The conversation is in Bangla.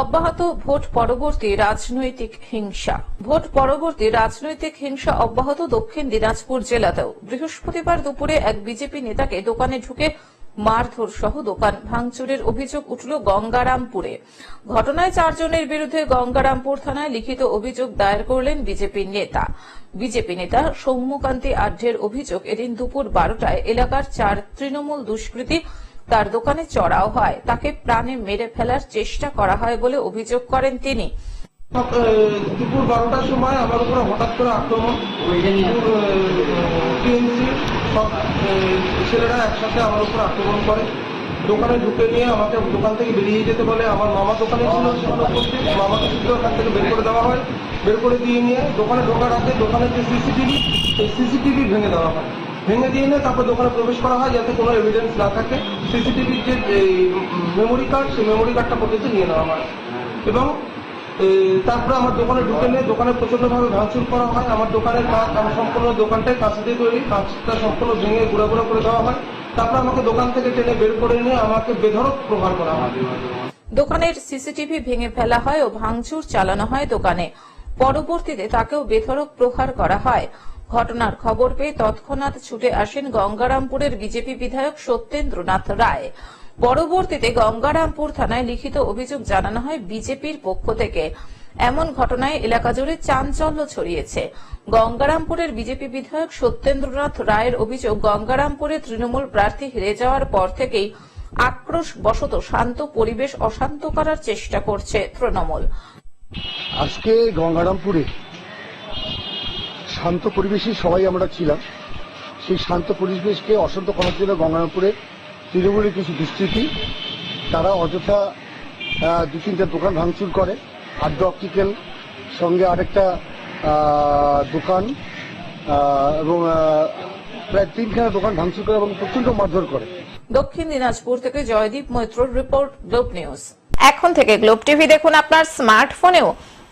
অব্যাহত ভোট পরবর্তী রাজনৈতিক হিংসা। ভোট পরবর্তী রাজনৈতিক হিংসা অব্যাহত দক্ষিণ দিনাজপুর জেলাতেও। বৃহস্পতিবার দুপুরে এক বিজেপি নেতাকে দোকানে ঢুকে মারধর সহ দোকান ভাঙচুরের অভিযোগ উঠল গঙ্গারামপুরে। ঘটনায় চারজনের বিরুদ্ধে গঙ্গারামপুর থানায় লিখিত অভিযোগ দায়ের করলেন বিজেপির নেতা। বিজেপি নেতা সৌম্যকান্তি আঢ্যের অভিযোগ এদিন দুপুর বারোটায় এলাকার চার তৃণমূল দুষ্কৃতী তার দোকানে চড়াও হয়। তাকে প্রাণে মেরে ফেলার চেষ্টা করা হয় বলে অভিযোগ করেন তিনি। দুপুর বারোটার সময় আমার উপরে হঠাৎ করে আক্রমণ। টিএমসি সব ছেলেরা একসাথে আমার উপর আক্রমণ করে। দোকানে ঢুকে নিয়ে আমাকে দোকান থেকে বেরিয়ে যেতে বলে আমার মামা দোকানে ছিল মামাকে শুধু ওখান থেকে বের করে দেওয়া হয়। বের করে দিয়ে নিয়ে দোকানে ঢোকার আগে দোকানের যে সিসিটিভি, সেই সিসিটিভি ভেঙে দেওয়া হয়। ভেঙে দিয়ে নিয়ে তারপর দোকানে প্রবেশ করা হয় যাতে কোনো এভিডেন্স না থাকে। সিসিটিভির যে মেমোরি কার্ড সেই মেমোরি কার্ডটা পর্যন্ত নিয়ে নেওয়া হয়। এবং তারপরে আমার দোকানে ঢুকে নিয়ে দোকানে প্রচন্ডভাবে ভাঙচুর করা হয়। আমার দোকানের কাজ, আমার সম্পূর্ণ দোকানটাই কাঁচ দিয়ে তৈরি। কাঁচটা সম্পূর্ণ ভেঙে গুঁড়া গুঁড়া করে দেওয়া হয়। তারপরে আমাকে দোকান থেকে টেনে বের করে নিয়ে আমাকে বেধরক প্রহার করা হয়। দোকানের সিসিটিভি ভেঙে ফেলা হয় ও ভাঙচুর চালানো হয় দোকানে। পরবর্তীতে তাকেও বেধড়ক প্রহার করা হয়। ঘটনার খবর পেয়ে তৎক্ষণাৎ ছুটে আসেন গঙ্গারামপুরের বিজেপি বিধায়ক সত্যেন্দ্রনাথ রায়। পরবর্তীতে গঙ্গারামপুর থানায় লিখিত অভিযোগ জানানো হয় বিজেপির পক্ষ থেকে। এমন ঘটনায় এলাকা জুড়ে চাঞ্চল্য ছড়িয়েছে। গঙ্গারামপুরের বিজেপি বিধায়ক সত্যেন্দ্রনাথ রায়ের অভিযোগ, গঙ্গারামপুরে তৃণমূল প্রার্থী হেরে যাওয়ার পর থেকেই আক্রোশ বশত শান্ত পরিবেশ অশান্ত করার চেষ্টা করছে তৃণমূল। আজকে গঙ্গারামপুরে শান্ত পরিবেশে সবাই আমরা ছিলাম। সেই শান্ত পরিবেশকে অশান্ত করার জন্য গঙ্গারামপুরে তৃণমূলের কিছু দুষ্কৃতী, তারা অযথা দু তিনটা দোকান ভাঙচুর করে। আড্ড অপটিক্যাল সঙ্গে আরেকটা দোকান এবং প্রায় তিনখানা দোকান ভাঙচুর করে এবং প্রচণ্ড মারধর করে। দক্ষিণ দিনাজপুর থেকে জয়দীপ মৈত্রর রিপোর্ট গ্লোব নিউজ। এখন থেকে গ্লোব টিভি দেখুন আপনার স্মার্টফোনেও।